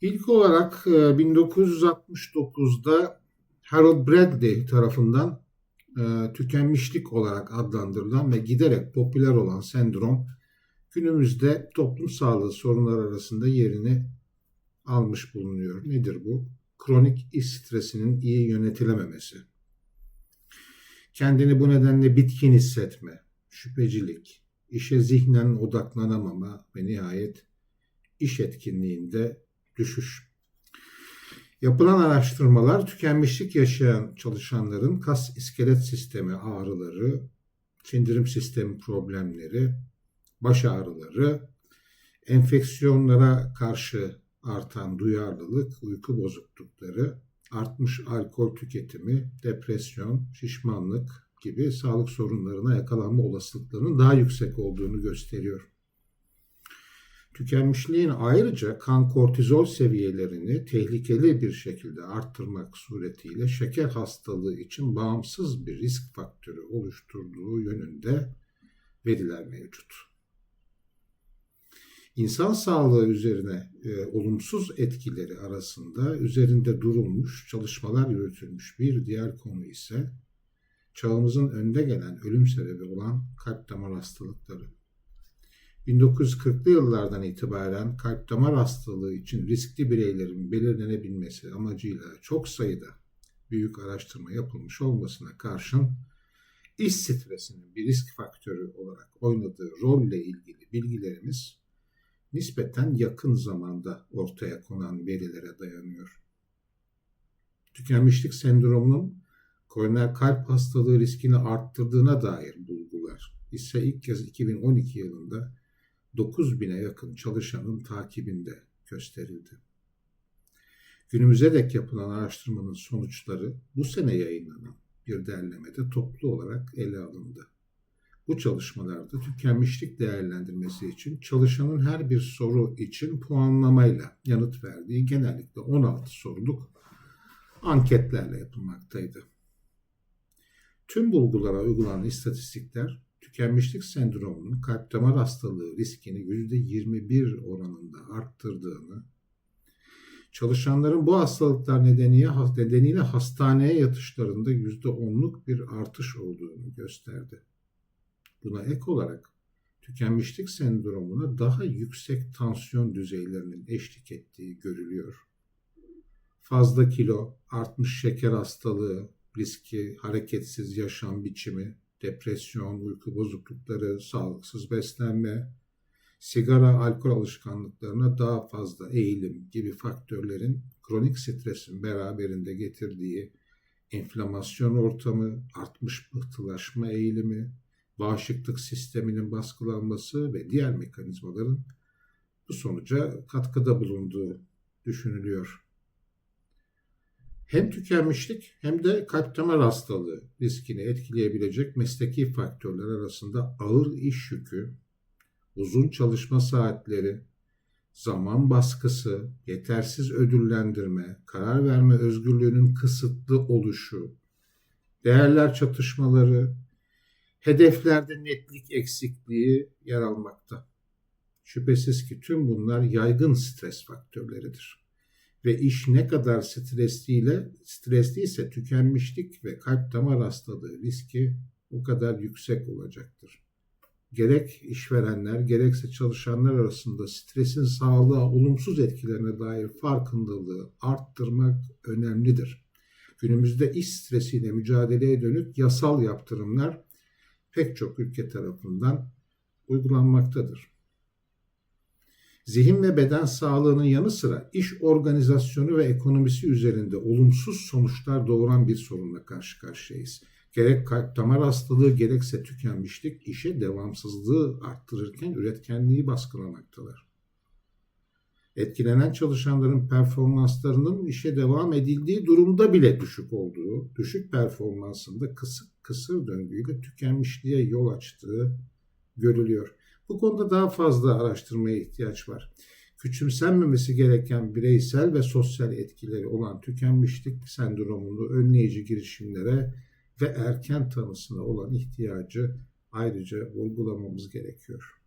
İlk olarak e, 1969'da Harold Bradley tarafından e, tükenmişlik olarak adlandırılan ve giderek popüler olan sendrom günümüzde toplum sağlığı sorunları arasında yerini almış bulunuyor. Nedir bu? Kronik iş stresinin iyi yönetilememesi. Kendini bu nedenle bitkin hissetme, şüphecilik, işe zihnen odaklanamama ve nihayet iş etkinliğinde düşüş. Yapılan araştırmalar tükenmişlik yaşayan çalışanların kas iskelet sistemi ağrıları, sindirim sistemi problemleri, baş ağrıları, enfeksiyonlara karşı artan duyarlılık, uyku bozuklukları, artmış alkol tüketimi, depresyon, şişmanlık gibi sağlık sorunlarına yakalanma olasılıklarının daha yüksek olduğunu gösteriyor. Tükenmişliğin ayrıca kan kortizol seviyelerini tehlikeli bir şekilde arttırmak suretiyle şeker hastalığı için bağımsız bir risk faktörü oluşturduğu yönünde veriler mevcut. İnsan sağlığı üzerine e, olumsuz etkileri arasında üzerinde durulmuş, çalışmalar yürütülmüş bir diğer konu ise çağımızın önde gelen ölüm sebebi olan kalp damar hastalıkları. 1940'lı yıllardan itibaren kalp damar hastalığı için riskli bireylerin belirlenebilmesi amacıyla çok sayıda büyük araştırma yapılmış olmasına karşın iş stresinin bir risk faktörü olarak oynadığı rolle ilgili bilgilerimiz nispeten yakın zamanda ortaya konan verilere dayanıyor. Tükenmişlik sendromunun koroner kalp hastalığı riskini arttırdığına dair bulgular ise ilk kez 2012 yılında 9000'e yakın çalışanın takibinde gösterildi. Günümüze dek yapılan araştırmanın sonuçları bu sene yayınlanan bir derlemede toplu olarak ele alındı. Bu çalışmalarda tükenmişlik değerlendirmesi için çalışanın her bir soru için puanlamayla yanıt verdiği genellikle 16 soruluk anketlerle yapılmaktaydı. Tüm bulgulara uygulanan istatistikler tükenmişlik sendromunun kalp damar hastalığı riskini %21 oranında arttırdığını, çalışanların bu hastalıklar nedeniyle, nedeniyle hastaneye yatışlarında %10'luk bir artış olduğunu gösterdi. Buna ek olarak tükenmişlik sendromuna daha yüksek tansiyon düzeylerinin eşlik ettiği görülüyor. Fazla kilo, artmış şeker hastalığı, riski, hareketsiz yaşam biçimi, depresyon, uyku bozuklukları, sağlıksız beslenme, sigara, alkol alışkanlıklarına daha fazla eğilim gibi faktörlerin kronik stresin beraberinde getirdiği enflamasyon ortamı, artmış pıhtılaşma eğilimi, bağışıklık sisteminin baskılanması ve diğer mekanizmaların bu sonuca katkıda bulunduğu düşünülüyor. Hem tükenmişlik hem de kalp damar hastalığı riskini etkileyebilecek mesleki faktörler arasında ağır iş yükü, uzun çalışma saatleri, zaman baskısı, yetersiz ödüllendirme, karar verme özgürlüğünün kısıtlı oluşu, değerler çatışmaları, hedeflerde netlik eksikliği yer almakta. Şüphesiz ki tüm bunlar yaygın stres faktörleridir. Ve iş ne kadar stresliyle, stresliyse tükenmişlik ve kalp damar hastalığı riski o kadar yüksek olacaktır. Gerek işverenler gerekse çalışanlar arasında stresin sağlığa olumsuz etkilerine dair farkındalığı arttırmak önemlidir. Günümüzde iş stresiyle mücadeleye dönük yasal yaptırımlar pek çok ülke tarafından uygulanmaktadır. Zihin ve beden sağlığının yanı sıra iş organizasyonu ve ekonomisi üzerinde olumsuz sonuçlar doğuran bir sorunla karşı karşıyayız. Gerek kalp damar hastalığı gerekse tükenmişlik işe devamsızlığı arttırırken üretkenliği baskılamaktadır. Etkilenen çalışanların performanslarının işe devam edildiği durumda bile düşük olduğu, düşük performansında kısık kısır döngüyle tükenmişliğe yol açtığı görülüyor. Bu konuda daha fazla araştırmaya ihtiyaç var. Küçümsenmemesi gereken bireysel ve sosyal etkileri olan tükenmişlik sendromunu önleyici girişimlere ve erken tanısına olan ihtiyacı ayrıca vurgulamamız gerekiyor.